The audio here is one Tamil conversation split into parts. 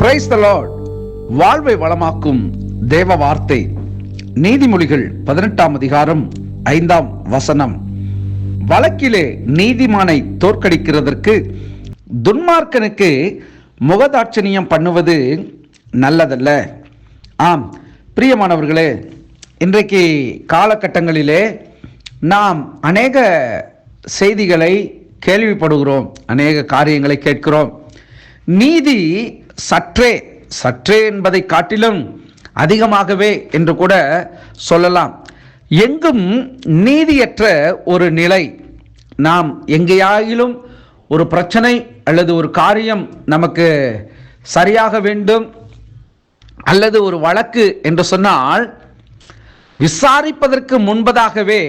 பிரைஸ் த லார்ட் வாழ்வை வளமாக்கும் தேவ வார்த்தை. நீதிமொழிகள் பதினெட்டாம் அதிகாரம் ஐந்தாம் வசனம். வழக்கிலே நீதிமானை தோற்கடிக்கிறதற்கு துன்மார்க்கனுக்கு முகதாட்சணியம் பண்ணுவது நல்லதல்ல. ஆம் பிரியமானவர்களே இன்றைக்கு காலகட்டங்களிலே நாம் அநேக செய்திகளை கேள்விப்படுகிறோம் அநேக காரியங்களை கேட்கிறோம். நீதி சற்றே சற்றே என்பதை காட்டிலும் அதிகமாகவே என்று கூட சொல்லலாம். எங்கும் நீதியற்ற ஒரு நிலை. நாம் எங்கேயாயிலும் ஒரு பிரச்சனை அல்லது ஒரு காரியம் நமக்கு சரியாக வேண்டும் அல்லது ஒரு வழக்கு என்று சொன்னால் விசாரிப்பதற்கு முன்பதாகவே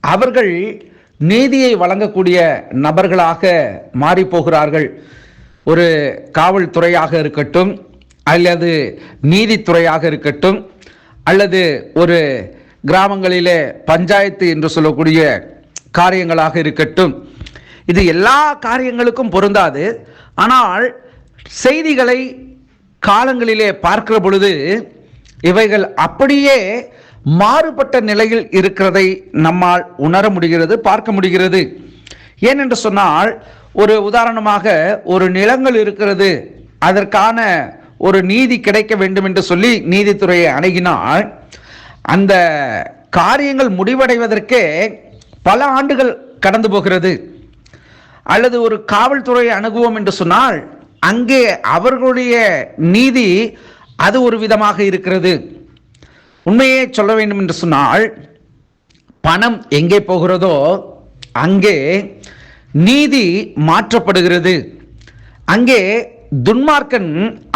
அவர்கள் நீதியை வழங்கக்கூடிய நபர்களாக மாறிப்போகிறார்கள் போகிறார்கள். ஒரு காவல்துறையாக இருக்கட்டும் அல்லது நீதித்துறையாக இருக்கட்டும் அல்லது ஒரு கிராமங்களிலே பஞ்சாயத்து என்று சொல்லக்கூடிய காரியங்களாக இருக்கட்டும். இது எல்லா காரியங்களுக்கும் பொருந்தாது. ஆனால் செய்திகளை காலங்களிலே பார்க்கிற பொழுது இவைகள் அப்படியே மாறுபட்ட நிலையில் இருக்கிறதை நம்மால் உணர முடிகிறது பார்க்க முடிகிறது. ஏனென்று சொன்னால் ஒரு உதாரணமாக ஒரு நிலங்கள் இருக்கிறது அதற்கான ஒரு நீதி கிடைக்க வேண்டும் என்று சொல்லி நீதித்துறையை அணுகினால் அந்த காரியங்கள் முடிவடைவதற்கே பல ஆண்டுகள் கடந்து போகிறது. அல்லது ஒரு காவல்துறை அணுகுவோம் என்று சொன்னால் அங்கே அவர்களுடைய நீதி அது ஒரு விதமாக இருக்கிறது. உண்மையே சொல்ல வேண்டும் என்று சொன்னால் பணம் எங்கே போகிறதோ அங்கே நீதி மாற்றப்படுகிறது. அங்கே துன்மார்க்கன்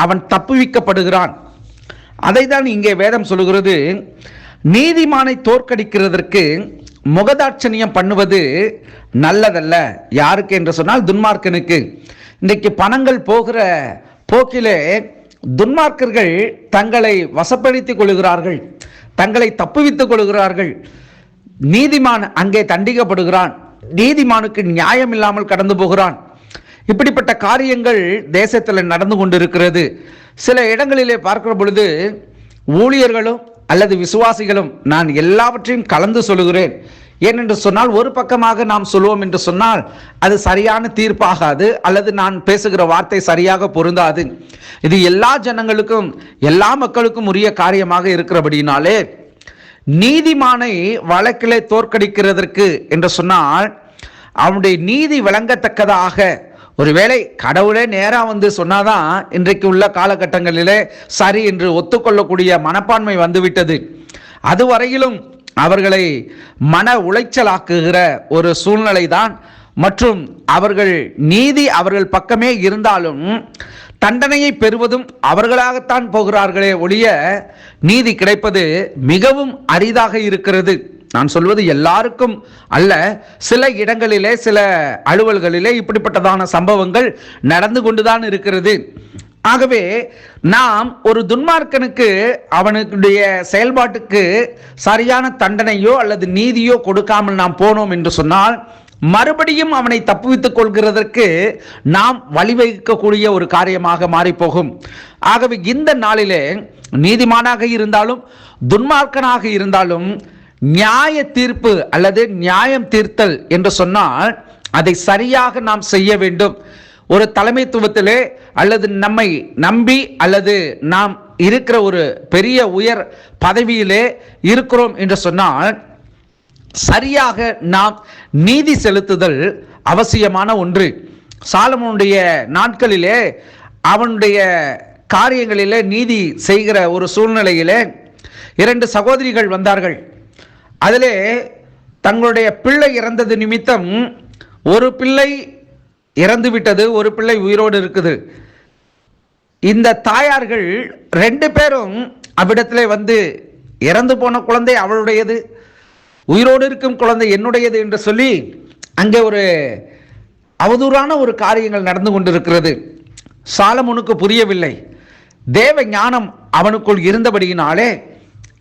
அவன் தப்புவிக்கப்படுகிறான். அதை தான் இங்கே வேதம் சொல்லுகிறது. நீதிமானை தோற்கடிக்கிறதற்கு முகதாட்சணியம் பண்ணுவது நல்லதல்ல. யாருக்கு என்று சொன்னால் துன்மார்க்கனுக்கு. இன்றைக்கு பணங்கள் போகிற போக்கிலே துன்மார்க்கர்கள் தங்களை வசப்படுத்திக் கொள்கிறார்கள். தங்களை தப்புவித்துக் கொள்கிறார்கள். நீதிமான் அங்கே தண்டிக்கப்படுகிறான். நீதிமானுக்கு நியாயம் இல்லாமல் கடந்து போகிறான். இப்படிப்பட்ட காரியங்கள் தேசத்தில் நடந்து கொண்டிருக்கிறது. சில இடங்களிலே பார்க்கிற பொழுது ஊழியர்களும் அல்லது விசுவாசிகளும் நான் எல்லாவற்றையும் கலந்து சொல்லுகிறேன். ஏனென்று சொன்னால் ஒரு பக்கமாக நாம் சொல்லுவோம் என்று சொன்னால் அது சரியான தீர்ப்பாகாது அல்லது நான் பேசுகிற வார்த்தை சரியாக பொருந்தாது. இது எல்லா ஜனங்களுக்கும் எல்லா மக்களுக்கும் உரிய காரியமாக இருக்கிறபடினாலே நீதிமானை வழக்கிலே தோற்கடிக்கிறதற்கு என்று சொன்னால் அவனுடைய நீதி விளங்கத்தக்கதாக. ஒருவேளை கடவுளே நேராக வந்து சொன்னாதான் இன்றைக்கு உள்ள காலகட்டங்களிலே சரி என்று ஒத்துக்கொள்ளக்கூடிய மனப்பான்மை வந்துவிட்டது. அதுவரையிலும் அவர்களை மன உளைச்சலாக்குகிற ஒரு சூழ்நிலை தான் மற்றும் அவர்கள் நீதி அவர்கள் பக்கமே இருந்தாலும் தண்டனையை பெறுவதும் அவர்களாகத்தான் போகிறார்களே ஒழிய நீதி கிடைப்பது மிகவும் அரிதாக இருக்கிறது. நான் சொல்வது எல்லாருக்கும் அல்ல சில இடங்களிலே சில அலுவல்களிலே இப்படிப்பட்டதான சம்பவங்கள் நடந்து கொண்டுதான் இருக்கிறது. ஆகவே நாம் ஒரு துன்மார்க்கனுக்கு அவனுடைய செயல்பாட்டுக்கு சரியான தண்டனையோ அல்லது நீதியோ கொடுக்காமல் நாம் போனோம் என்று சொன்னால் மறுபடியும் அவனை தப்புவித்துக் கொள்கிறதற்கு நாம் வழிவகுக்கக்கூடிய ஒரு காரியமாக மாறிப்போகும். ஆகவே இந்த நாளிலே நீதிமானாக இருந்தாலும் துன்மார்க்கனாக இருந்தாலும் நியாய தீர்ப்பு அல்லது நியாயம் தீர்த்தல் என்று சொன்னால் அதை சரியாக நாம் செய்ய வேண்டும். ஒரு தலைமைத்துவத்திலே அல்லது நம்மை நம்பி அல்லது நாம் இருக்கிற ஒரு பெரிய உயர் பதவியிலே இருக்கிறோம் என்று சொன்னால் சரியாக நாம் நீதி செலுத்துதல் அவசியமான ஒன்று. சாலமோனுடைய நாட்களிலே அவனுடைய காரியங்களிலே நீதி செய்கிற ஒரு சூழ்நிலையிலே இரண்டு சகோதரிகள் வந்தார்கள். அதிலே தங்களுடைய பிள்ளை இறந்தது நிமித்தம் ஒரு பிள்ளை இறந்து விட்டது ஒரு பிள்ளை உயிரோடு இருக்குது. இந்த தாயார்கள் ரெண்டு பேரும் அவ்விடத்திலே வந்து இறந்து போன குழந்தை அவளுடையது. உயிரோடு இருக்கும் குழந்தை என்னுடையது என்று சொல்லி அங்கே ஒரு அவதூறான ஒரு காரியங்கள் நடந்து கொண்டிருக்கிறது. சாலமுனுக்கு புரியவில்லை. தேவ ஞானம் அவனுக்குள் இருந்தபடியினாலே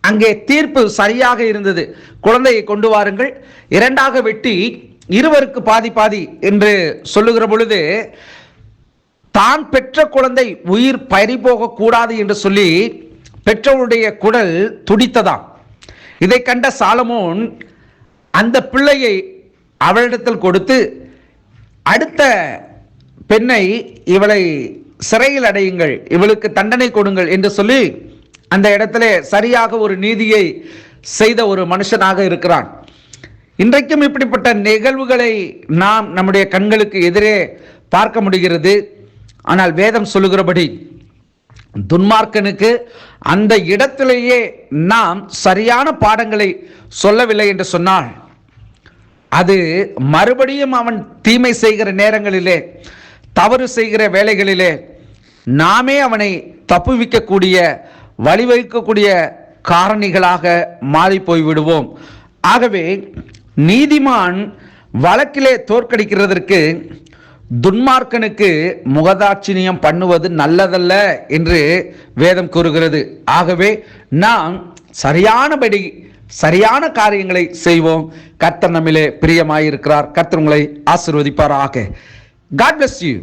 அங்கே தீர்ப்பு சரியாக இருந்தது. குழந்தையை கொண்டு வாருங்கள். இரண்டாக வெட்டி இருவருக்கு பாதி பாதி என்று சொல்லுகிற பொழுது தான் பெற்ற குழந்தை உயிர் பறி போகக்கூடாது என்று சொல்லி பெற்றவருடைய குடல் துடித்ததாம். இதை கண்ட சாலமோன் அந்த பிள்ளையை அவளிடத்தில் கொடுத்து அடுத்த பெண்ணை இவளை சிறையில் அடையுங்கள் இவளுக்கு தண்டனை கொடுங்கள் என்று சொல்லி அந்த இடத்துல சரியாக ஒரு நீதியை செய்த ஒரு மனுஷனாக இருக்கிறான். இன்றைக்கும் இப்படிப்பட்ட நிகழ்வுகளை நாம் நம்முடைய கண்களுக்கு எதிரே பார்க்க முடிகிறது. ஆனால் வேதம் சொல்லுகிறபடி துன்மார்க்கனுக்கு அந்த இடத்திலேயே நாம் சரியான பாடங்களை சொல்லவில்லை என்று சொன்னால் அது மறுபடியும் அவன் தீமை செய்கிற நேரங்களிலே தவறு செய்கிற வேலைகளிலே நாமே அவனை தப்புவிக்கக்கூடிய வழிவகுக்கக்கூடிய காரணிகளாக மாறி போய்விடுவோம் ஆகவே நீதிமான் வழக்கிலே தோற்கடிக்கிறதற்கு துன்மார்க்கனுக்கு முகதாட்சிணியம் பண்ணுவது நல்லதல்ல என்று வேதம் கூறுகிறது. ஆகவே நாம் சரியானபடி சரியான காரியங்களை செய்வோம். கர்த்தர் நம்மிலே பிரியமாயிருக்கிறார். கர்த்தர் உங்களை ஆசிர்வதிப்பாராக. God bless you